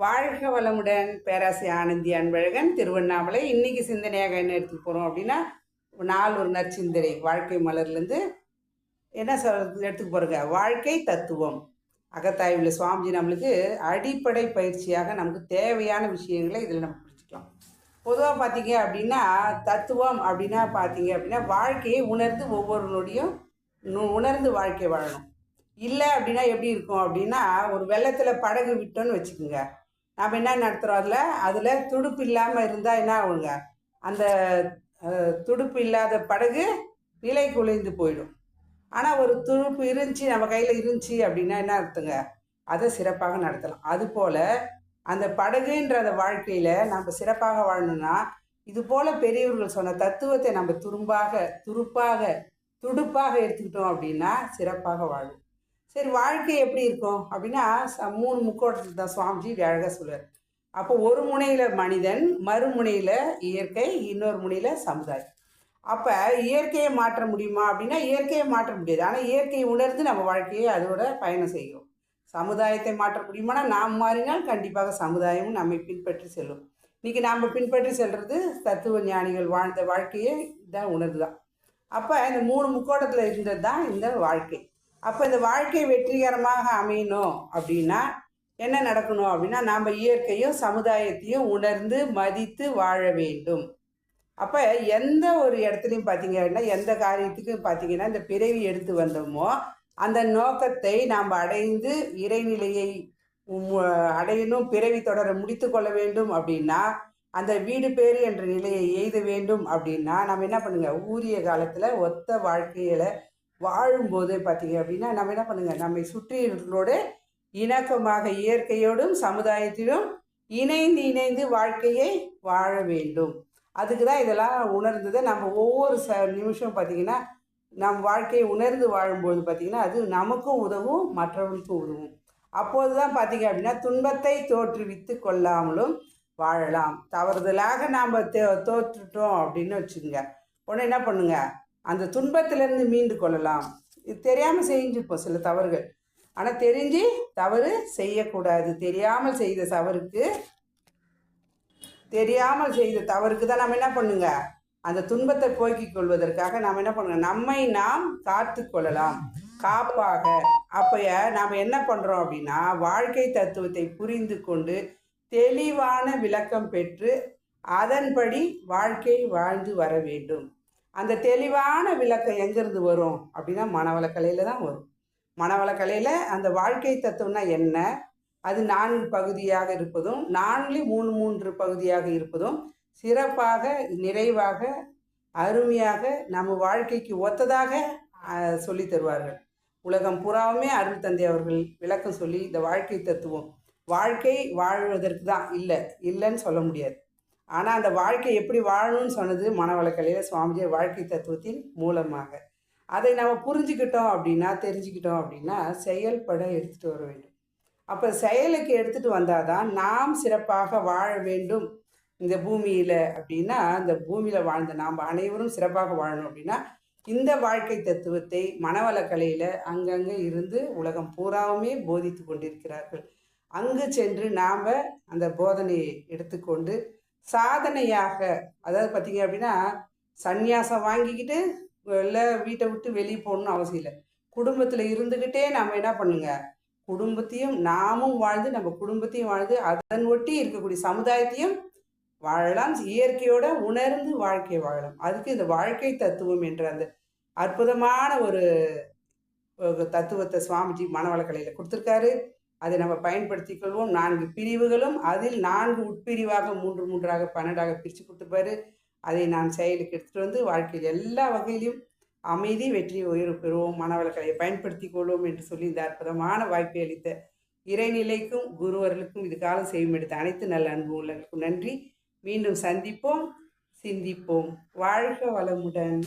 வாழ்க வளமுடன் பேராசி ஆனந்தி அன்பழகன். திருவண்ணாமலை இன்னைக்கு சிந்தனையாக என்ன எடுத்துக்க போகிறோம் அப்படின்னா நாள் ஒரு நற்சிந்தனை. வாழ்க்கை மலர்லேருந்து என்ன சொல் எடுத்துக்க போகிறோங்க வாழ்க்கை தத்துவம். அகத்தாய்வில் சுவாமிஜி நம்மளுக்கு அடிப்படை பயிற்சியாக நமக்கு தேவையான விஷயங்களை இதில் நம்ம பிடிச்சிக்கலாம் பொதுவாக பார்த்தீங்க அப்படின்னா தத்துவம் அப்படின்னா பார்த்தீங்க அப்படின்னா வாழ்க்கையை உணர்ந்து ஒவ்வொரு நொடியும் உணர்ந்து வாழ்க்கை வாழணும். இல்லை அப்படின்னா எப்படி இருக்கும் அப்படின்னா ஒரு வெள்ளத்தில் படகு விட்டோன்னு வச்சுக்கோங்க. நாம் என்ன நடத்துகிறோம் அதில் அதில் துடுப்பு இல்லாமல் இருந்தால் என்ன ஆகுங்க? அந்த துடுப்பு இல்லாத படகு நிலை குலைந்து போயிடும். ஆனால் ஒரு துடுப்பு இருந்துச்சு நம்ம கையில் இருந்துச்சு அப்படின்னா என்ன அர்த்தங்க? அதை சிறப்பாக நடத்தலாம். அதுபோல் அந்த படகுன்ற அந்த வாழ்க்கையில் நம்ம சிறப்பாக வாழணும்னா இது போல் பெரியவர்கள் சொன்ன தத்துவத்தை நம்ம துரும்பாக துருப்பாக துடுப்பாக எடுத்துக்கிட்டோம் அப்படின்னா சிறப்பாக வாழும். சரி வாழ்க்கை எப்படி இருக்கும்? அப்படின்னா ச- மூணு முக்கோட்டத்தில் தான் சுவாமிஜி அழகாக சொல்லுவார் அப்போ ஒரு முனையில் மனிதன் மறுமுனையில் இயற்கை இன்னொரு முனையில் சமுதாயம். அப்போ இயற்கையை மாற்ற முடியுமா? அப்படின்னா இயற்கையை மாற்ற முடியாது. ஆனால் இயற்கையை உணர்ந்து நம்ம வாழ்க்கையை அதோட பயணம் செய்கிறோம். சமுதாயத்தை மாற்ற முடியுமானா நாம் மாறினால் கண்டிப்பாக சமுதாயமும் நம்மை பின்பற்றி செல்லும். இன்றைக்கி நாம் பின்பற்றி செல்வது தத்துவ ஞானிகள் வாழ்ந்த வாழ்க்கையை தான் உணர்வு தான் அப்போ இந்த மூணு முக்கோணத்தில் இருந்தது தான் இந்த வாழ்க்கை. அப்போ இந்த வாழ்க்கை வெற்றிகரமாக அமையணும் அப்படின்னா என்ன நடக்கணும் அப்படின்னா நாம் இயற்கையும் சமுதாயத்தையும் உணர்ந்து மதித்து வாழ வேண்டும். அப்போ எந்த ஒரு இடத்துலையும் பார்த்தீங்க அப்படின்னா எந்த காரியத்துக்கும் பார்த்தீங்கன்னா இந்த பிறவி எடுத்து வந்தோமோ அந்த நோக்கத்தை நாம் அடைந்து இறைநிலையை அடையணும் பிறவி தொடர முடித்து கொள்ள வேண்டும் அப்படின்னா அந்த வீடு பேறு என்ற நிலையை எய்த வேண்டும் அப்படின்னா நம்ம என்ன பண்ணுங்க? ஊரிய காலத்தில் ஒத்த வாழ்க்கையில வாழும்போது பார்த்தீங்க அப்படின்னா நம்ம என்ன பண்ணுங்க? நம்மை சுற்றியோட இணக்கமாக இயற்கையோடும் சமுதாயத்திலும் இணைந்து இணைந்து வாழ்க்கையை வாழ வேண்டும். அதுக்கு தான் இதெல்லாம் உணர்ந்ததை. நம்ம ஒவ்வொரு ச நிமிஷம் பார்த்தீங்கன்னா நம் வாழ்க்கையை உணர்ந்து வாழும்போது பார்த்திங்கன்னா அது நமக்கும் உதவும் மற்றவர்களுக்கும் உதவும். அப்போது தான் பார்த்தீங்க அப்படின்னா துன்பத்தை தோற்றுவித்து கொள்ளாமலும் வாழலாம். தவறுதலாக நாம் தோற்றுட்டோம் அப்படின்னு வச்சுக்கோங்க. உடனே என்ன பண்ணுங்கள் அந்த துன்பத்திலேருந்து மீண்டு கொள்ளலாம். இது தெரியாமல் செஞ்சுப்போம் சில தவறுகள். ஆனால் தெரிஞ்சு தவறு செய்யக்கூடாது. தெரியாமல் செய்த தவறுக்கு தெரியாமல் செய்த தவறுக்கு தான் நம்ம என்ன பண்ணுங்க? அந்த துன்பத்தை போக்கிக் கொள்வதற்காக நாம் என்ன பண்ணுங்க? நம்மை நாம் காத்து கொள்ளலாம். காப்பாக. அப்போ நாம் என்ன பண்ணுறோம் அப்படின்னா வாழ்க்கை தத்துவத்தை புரிந்து கொண்டு தெளிவான விளக்கம் பெற்று அதன்படி வாழ்க்கை வாழ்ந்து வர வேண்டும். அந்த தெளிவான விளக்கம் எங்கேருந்து வரும் அப்படின்னா மனவளக்கலையில் தான் வரும். மனவளக்கலையில் அந்த வாழ்க்கை தத்துவம்னா என்ன? அது நான்கு பகுதியாக இருப்பதும் நான்கு மூணு மூன்று பகுதியாக இருப்பதும் சிறப்பாக நிறைவாக அருமையாக நம்ம வாழ்க்கைக்கு ஒத்ததாக சொல்லி தருவார்கள். உலகம் புறாவுமே அருள் தந்தை அவர்கள் விளக்கம் சொல்லி இந்த வாழ்க்கை தத்துவம் வாழ்க்கை வாழ்வதற்கு தான் இல்லை இல்லைன்னு சொல்ல முடியாது. ஆனால் அந்த வாழ்க்கை எப்படி வாழணும்னு சொன்னது மனவளக்கலையில் சுவாமிஜி வாழ்க்கை தத்துவத்தின் மூலமாக. அதை நம்ம புரிஞ்சுக்கிட்டோம் அப்படின்னா தெரிஞ்சுக்கிட்டோம் அப்படின்னா செயல்பட எடுத்துகிட்டு வர வேண்டும். அப்போ செயலுக்கு எடுத்துகிட்டு வந்தால் தான் நாம் சிறப்பாக வாழ வேண்டும். இந்த பூமியில் அப்படின்னா இந்த பூமியில் வாழ்ந்த நாம் அனைவரும் சிறப்பாக வாழணும் அப்படின்னா இந்த வாழ்க்கை தத்துவத்தை மனவளக்கலையில் அங்கங்கே இருந்து உலகம் பூராவுமே போதித்து கொண்டிருக்கிறார்கள். அங்கு சென்று நாம் அந்த போதனையை எடுத்துக்கொண்டு சாதனையாக அதாவது பார்த்தீங்க அப்படின்னா சந்நியாசம் வாங்கிக்கிட்டு இல்லை வீட்டை விட்டு வெளியே போகணும்னு அவசியம் இல்லை. குடும்பத்தில் இருந்துக்கிட்டே நம்ம என்ன பண்ணுங்க? குடும்பத்தையும் நாமும் வாழ்ந்து நம்ம குடும்பத்தையும் வாழ்ந்து அதன் ஒட்டி இருக்கக்கூடிய சமுதாயத்தையும் வாழலாம். இயற்கையோட உணர்ந்து வாழ்க்கையை வாழலாம். அதுக்கு இந்த வாழ்க்கை தத்துவம் என்ற அந்த அற்புதமான ஒரு தத்துவத்தை சுவாமிஜி மனவளக்கலையில் கொடுத்துருக்காரு. அதை நம்ம பயன்படுத்திக் கொள்வோம். நான்கு பிரிவுகளும் அதில் நான்கு உட்பிரிவாக மூன்று மூன்றாக பன்னெண்டாக பிரித்து கொடுத்துப்பாரு. அதை நான் செயலுக்கு எடுத்துகிட்டு வந்து வாழ்க்கையில் எல்லா வகையிலும் அமைதி வெற்றி உயர்வு பெறுவோம். மனவளக்கலையை பயன்படுத்திக் கொள்வோம் என்று சொல்லி இந்த அற்புதமான வாய்ப்பை அளித்த இறைநிலைக்கும் குருவர்களுக்கும் இது காலம் செய்யும் எடுத்த அனைத்து நல்ல அன்பு உள்ளங்களுக்கும் நன்றி. மீண்டும் சந்திப்போம் சிந்திப்போம். வாழ்க வளமுடன்.